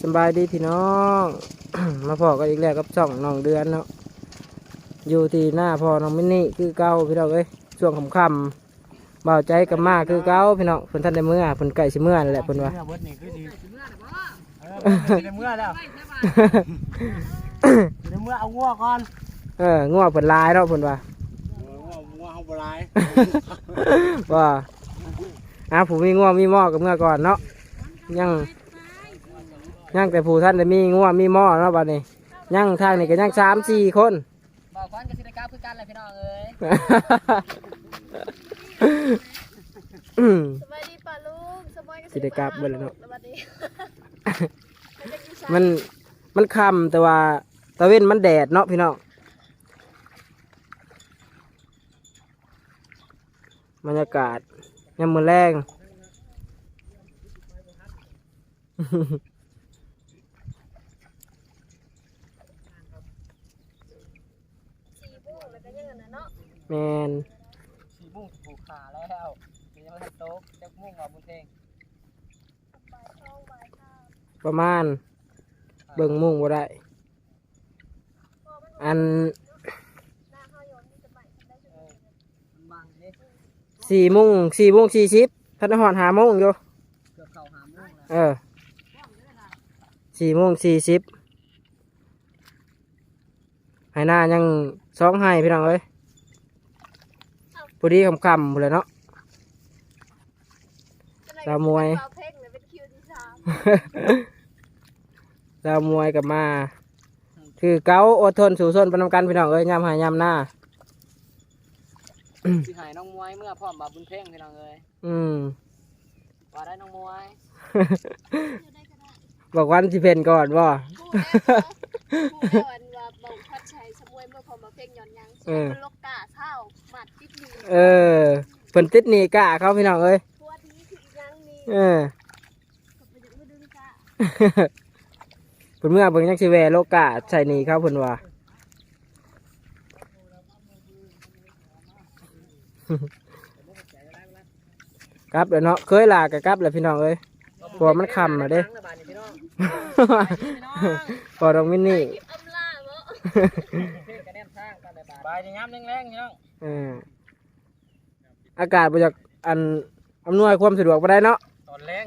สำบายดีพี่น้อง มาพอกันอีกแล้วกับช่องน้องเดือนเนาะอยู่ที่หน้าพ่อน้องมินนี่คือเก้าพี่น้องเอ้ยช่วงค่ำๆเบาใจกับมาคือเก้าพี่น้องเพิ่นท่านได้เมื่อเพิ่นใกล้สิเมื่อนั่นแหละเพิ่นว่าเมื่อเบิดนี่คือดีเออเพิ่นสิได้เมื่อแล้วสิได้เมื่อเอางัวก่อนเออง่วงเพิ่นหลายเนาะเพิ่นว่างัวงัวเฮาบ่หลายว่าอะผู้มีง่วงมีหม้อกับเมื่อก่อนเนาะยัง ยังแต่ผู้ท่านได้มีง่วงมีหม้อเนาะบัดนี้ยังทางนี้ก็ยังสามสี่คนบอกก่อนกับสิได้กราฟคือกันเลยพี่น้องเอ้ยอืมสวัสดีป้าลุงสบายสิได้กลับเบิดแล้วเนาะ สวัสดีมันมันคำแต่ว่าตะเว้นมันแดดเนาะพี่น้องบรรยากาศยามมือแรง สี่บุ้งแล้วก็ยังไงนะเนาะ แมนสี่มุ่งผูกขาแล้วมียังไม่ทันโต๊ะจะมุ่งเอาบุญเพลงบ่ายช่องบ่ายข้าวประมาณ เบิ่งมุ่งบ่ได้ อันหน้าข้าวยนที่จะไปได้ชุดนี้มันบังนี่สี่โมงสี่โมงสี่สิบท่านหอนหาโมงอยู่เกือบเข่าหามุ่งแล้วเออสี่โมงสี่สิบให้หน้ายังสองให้พี่น้องเอ้ย พอดีคำคำๆพูดเลยเนาะดาวมวยเป่าเพ่งเลยเป็นคิวที่สามเรามวยกับมา คือเก้าอดทนสู่ส้นประนำกันพี่น้องเอ้ยยำหายยำหน้า สิหายน้องมวยเมื่อพร้อมบาบุญเพลงพี่น้องเอ้ยอืม ว่าได้น้องมวยบอกวันที่เพนก่อนว่าผู้เล่นว่าเบาพัดชัยส มวยเมื่อพอมาเพ่งย้อนยังเออมันลกกาเท่าหมัดติดหนีเออเพิ่นติดหนีกะเขาพี่น้องเอ้ยตัวนี้คืออีกยังนี่เออกับไปดึงมาดึงกะเพิ่นเมื่อเพิ่นยังสิแวโลกะใส่หนีเขาเพิ่นว่า กลับแล้วเนาะเคยลากับกลับแล้วพี่น้องเอ้ย กลัวมันคำอะเด้ล้างระบาดนี่พี่น้องพอดองมินนี่คลิปอำลาเนาะ เพลงกระแนมทางกันระบาดบายในย้ำแรงๆพี่น้องเอออากาศบ่จากอันอำนวยความสะดวกบ่ได้เนาะตอนแรง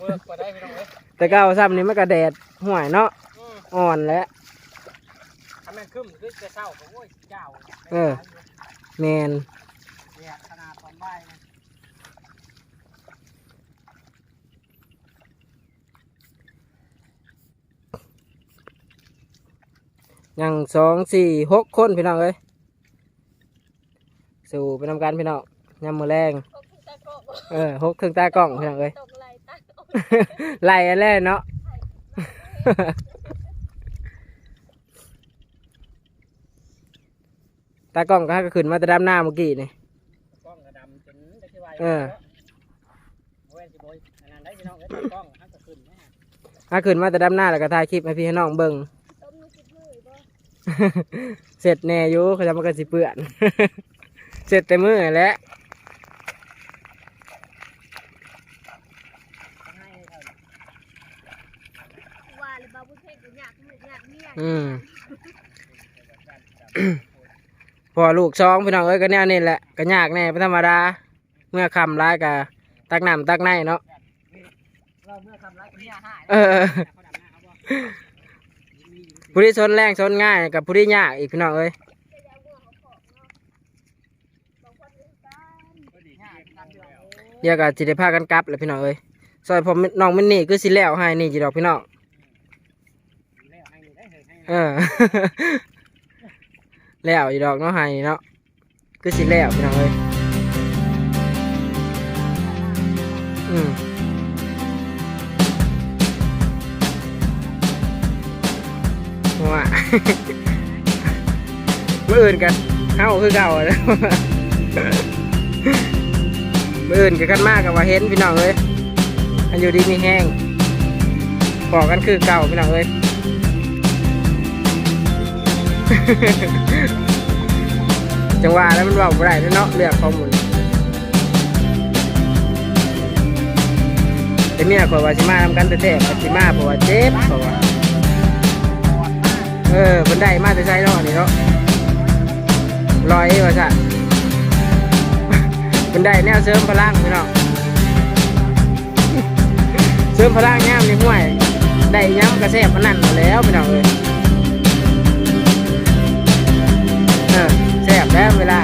เวิร์กกว่าได้พี่น้องเอ้ยแต่ก้าวซ้ำนี่มันก็แดดห่วยเนาะอืมอ่อนแล้วทำแม่นขึ้นคือจะเศร้าผมโอ้ยเจ้าเออ แมน เนี่ยขนาดตอนบ่ายนะ ยังสองสี่หกคนพี่น้องเอ้ยสู่ไปทำการพี่น้องยำมือแรงโอเคตะโกะบอกเออหกถึงตากล้องพี่น้องเอ้ยตกไหลตะโกะไล่อันแรกเนาะตากล้องก็ให้ก็ขึ้นมาแต่ดำหน้าเมื่อกี้นี่กล้องกระดำจนได้ที่ว่าเออโอ้ยสิโบยอันนั้นได้พี่น้องเอ้ยกล้องฮักก็ขึ้นนะฮะถ้าขึ้นมาแต่ดำหน้าแล้วก็ถ่ายคลิปให้พี่ให้น้องเบิ่งต้มนูสิบมือบ่ เสร็จแน่อยู่เขาจะมากันสิเปื่อน เสร็จแต่มือแหล้วให้เท่าว่าเลยบาบุญเพ่งก็อยากเหมือนอยากเมียอืมพอลูกช้องพี่น้องเอ้ยก็แนวนี่แหละก็ยากแน่เป็นธรรมดา เมื่อคำร้ายกะตักน้ำตักในเนาะเราเมื่อทำร้ายกับเมียห้าเผู้ที่ชนแรงชนง่ายกับผู้ที่ยากอีกพี่น้องเอ้ยเอาหัวเขาขอะกันก็ดีห้าทำเดือนเดี๋ยวก็สิได้พากันกลับแล้วพี่น้องเอ้ยซอยผมน้องมันนี่คือสิแล้วให้นี่จีดอกพี่น้องแล้วให้นี่ได้เอะให้เอแล้วจีดอกเนาะให้นี่เนาะคือสิแล้วพี่น้องเอ้ยอืม ว่ามื่ออื่นกันเฮาคือเก่าอะนะมื่ออื่นกันกันมากกับว่าเห็นพี่น้องเอ้ยอันอยู่ดีมีแห้งปอกกันคือเก่าพี่น้องเอ้ยจังหวะแล้วมันเว่าบ่ได้เนาะเลือกข้อมูลแต่เมียขอยว่าสิมาทำกันแต่แท้ๆว่าสิมาเพราะว่าเจ็บเพราะว่า เออเพิ่นไดมาแต่ใช้เนาะนี่เนาะลอยว่าซะเพิ่นไดแนวเสริมพลังพี่น้องเสริมพลังยามนี่ห่วยได้ย้ำกระแสบมันนั่นมาแล้วพี่น้องเอ้ยเออแซ่บแล้วเวลา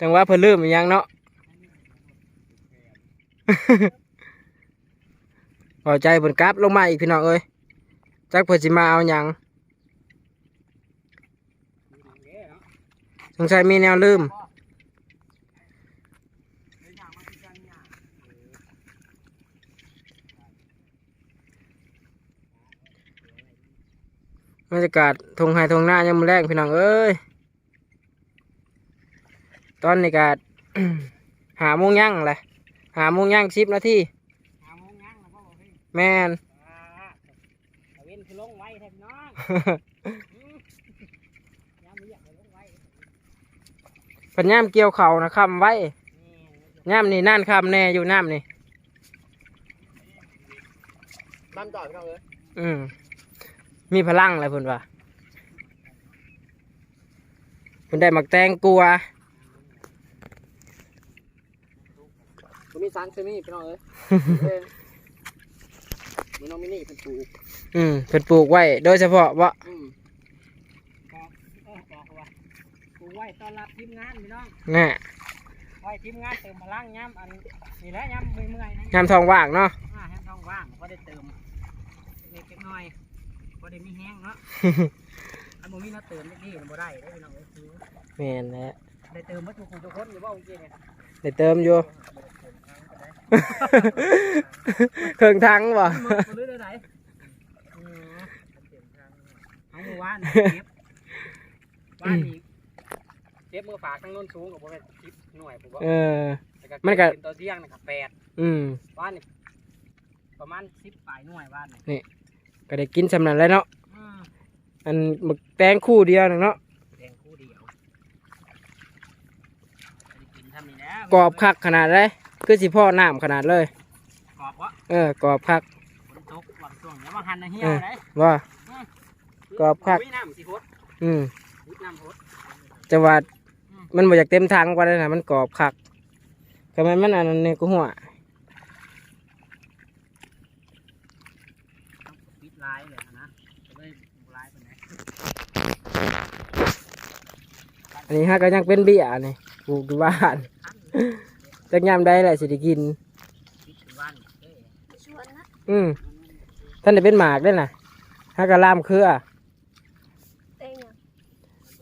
จังว่าเพิ่นลืมอีหยังเนาะ พอใจเพิ่นกลับลงมาอีกพี่น้องเอ้ยจักเพิ่นสิมาเอาหยังสงสัยมีแนวลืม บรรยากาศทงไฮทงหน้ายังมือแรกพี่น้องเอ้ย ตอนนี้ก็หาโมงยั่งเลยหาโมงยั่งสิบนาทีหาโมงยังแล้วก็บอกเฮ้ยแม่นอ่าตะเว้นคือลงไว้แทนน้องยามนี้อยากไปลงไว้ปัญญามเกี่ยวเขานะคำไว้นี่ย่ามนี่นั่นคำแน่อยู่น้ำนี่น้ำจ่อยพี่น้องเอ้ยอืมมีพลังอะไรเพิ่นว่าเพิ่นได้หมักแตงกลัว ผมมี สารเคมีพี่น้องเอ้ยเอ้ยมีน้องมินี่เพิ่นปลูกอืมเพิ่นปลูกไว้โดยเฉพาะว่าอืมบอกเออบอกว่ากูไว้ต้อนรับทีมงานพี่น้องน่ะไว้ทีมงานเติมพลังย้ำอันนี่แหละย้ำเมื่อยๆนะยามทองว่างเนาะ อ่าแห้งท้องว่างก็ได้เติมเล็กๆน้อยๆก็ได้มีแห้งเนาะ อันบ่มีเนาะเติมนี่มันบ่ได้ได้พี่น้องเอ้ยคือแม่นแหละได้เติมมาทุกคนทุกคนอยู่บ่เมื่อกี้เนี่ย ได้เติมอยู่ เครื่องทั้งบ่มันมันลื่นได้ไหนอืมเอาเมื่อวานนี่เก็บวานนี้เก็บมือฝากทั้งโน้นสูงกับบ่เป็นสิบหน่วยผมว่าเออแล้วมันก็เบตัวเที่ยงนะครับแปดอืมวานนี่ประมาณสิบปลายหน่วยวานนี่ก็ได้กินสำนันแล้วเนาะอืมอันหมึกแตงคู่เดียวนึงเนาะแดงคู่เดียวได้กินทำนี่แล้วกรอบคักขนาดเลย คือสิพ่อน้ำขนาดเลย กรอบวะเออกรอบคักฝนตกวันช่วงนี้มาหันนะเหี่ยวเลยว่ากรอบคักยน้ำสิพดอืมวิดน้ำพดจะว่าอืมมันบ่อยากเต็มทางกว่าเลยนะมันกรอบคักทำไมมันอันนั้นเนี่ยกูหัวต้องปิดลายเลยนะจะได้ลายเป็นไงอันนี้ฮะก็ยังเป็นเบี้ยนี่ปลูกอยู่บ้านขั้น จักยามได้แหละสิได้กินปิดถึงวันเอ้ยชวนนะอืมท่านได้เป็นหมากด้วยนะฮะก็ล่ามเครือ เต็งอะ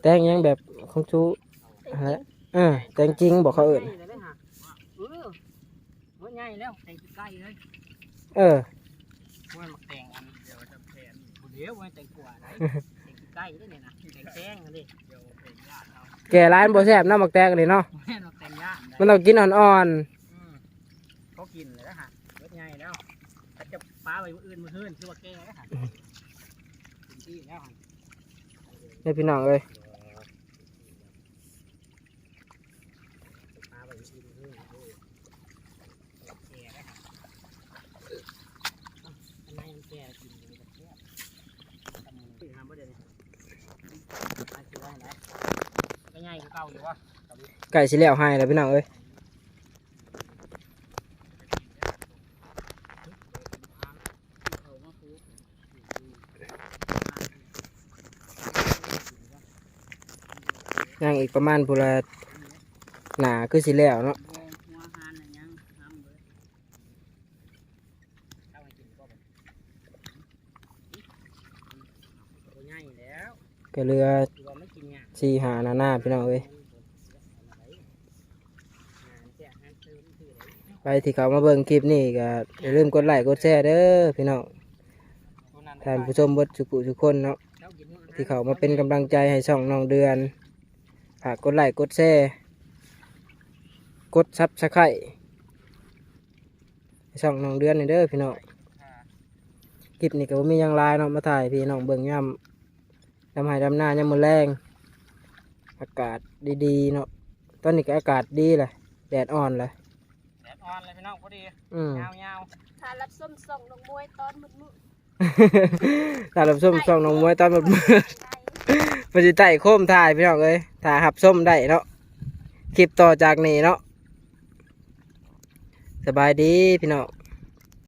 แตงยังแบบของชูเต็งฮะเออแตงจริงบอกเขาเอิ่นใหญ่เลยฮะเออหัวใหญ่แล้วแต่งใกล้เลยเออหัวมันแต่งอันเดี๋ยวจะแผนเดี๋ยวมันแต่งกว่าไหนแต่งใกล้ด้วยเนี่ยนะแต่งแจ้งเลยเดี๋ยวเป็นญาติเราแก่ร้านบ่แซ่บน้ำหมักแตงเลยเนาะ แม่เราแต่งญาติมันต้องกินอ่อนอืมเขากินเลยนะฮะรถใหญ่แล้วถ้าจะป้าไปอื่นมืออื่นคือว่าแก่แล้วฮะกินที่แล้วฮะๆนี่พี่น้องเอ้ยป้าไปอื่นมืออื่นแก่แล้วฮะอันไหนมันแก่กินอยู่กับเพื่อนทำมือทำบ่ได้เลยอันที่ว่าไหนก็ใหญ่กว่าเก่าอยู่วะ ไก่สิแล้วให้แล้วพี่น้องเอ้ยย่างอีกประมาณพุละหนาคือสิแล้วเนาะก็เรือสี่หาหนาหน้าพี่น้องเอ้ย ไปที่เขามาเบิ่งคลิปนี้ก็อย่าลืมกดไลค์กดแชร์เด้อพี่น้องท่านผู้ชมเบดสุกุทุกคนเนาะที่เขามาเป็นกำลังใจให้ช่องน้องเดือนฝากกดไลค์กดแชร์กดซับสไครต์ช่องน้องเดือนนี่เด้อพี่น้องคลิปนี้ก็บ่มียังหลายเนาะมาถ่ายพี่น้องเบิ่งย่ำดำไห้ดำหน้าย่ำมือแรงอากาศดีๆเนาะตอนนี้ก็อากาศดีเลยแดดอ่อนเลย อ่อนเลยพี่น้องพอดีอืม ยาวถ้ารับส้มส่งน้องมวยตอนมืดมืดตาลับส้มช่องน้องมวยตอนหมดมือมันจะไต่โคมถ่ายพี่น้องเอ้ยถ่ายหับส้มได้เนาะคลิปต่อจากนี้เนาะสบายดีพี่น้อง